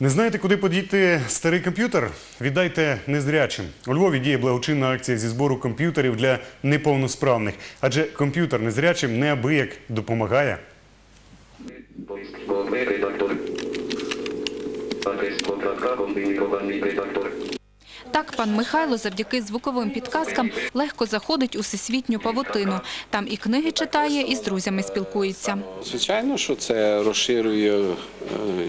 Не знаєте, куди подіти старий комп'ютер? Віддайте незрячим. У Львові діє благочинна акція зі збору комп'ютерів для неповносправних, адже комп'ютер незрячим неабияк допомагає. Так пан Михайло завдяки звуковим підказкам легко заходить у всесвітню павутину. Там і книги читає, і з друзями спілкується. Звичайно, що це розширює е,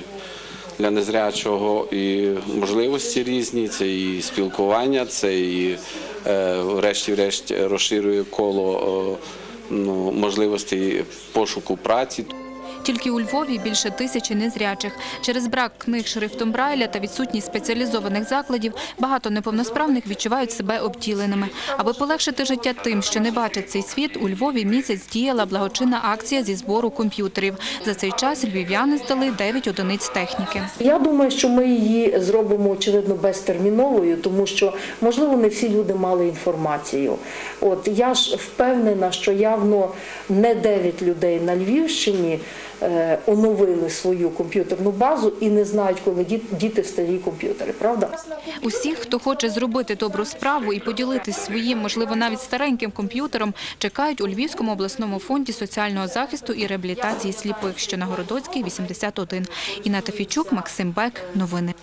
для незрячого і можливості різні, це і спілкування, це і е, врешті-решт розширює коло е, ну, можливостей пошуку праці. Тільки у Львові більше тисячі незрячих. Через брак книг шрифтом Брайля та відсутність спеціалізованих закладів багато неповносправних відчувають себе обділеними. Аби полегшити життя тим, що не бачать цей світ, у Львові місяць діяла благочинна акція зі збору комп'ютерів. За цей час львів'яни здали 9 одиниць техніки. Я думаю, що ми її зробимо очевидно безтерміновою, тому що можливо не всі люди мали інформацію. От я ж впевнена, що явно не 9 людей на Львівщині оновили свою комп'ютерну базу і не знають, коли діт- діти старі комп'ютери. Правда? Усіх, хто хоче зробити добру справу і поділитись своїм, можливо, навіть стареньким комп'ютером, чекають у Львівському обласному фонді соціального захисту і реабілітації сліпих, що на Городоцькій, 81. Інна Тафічук, Максим Бек. Новини.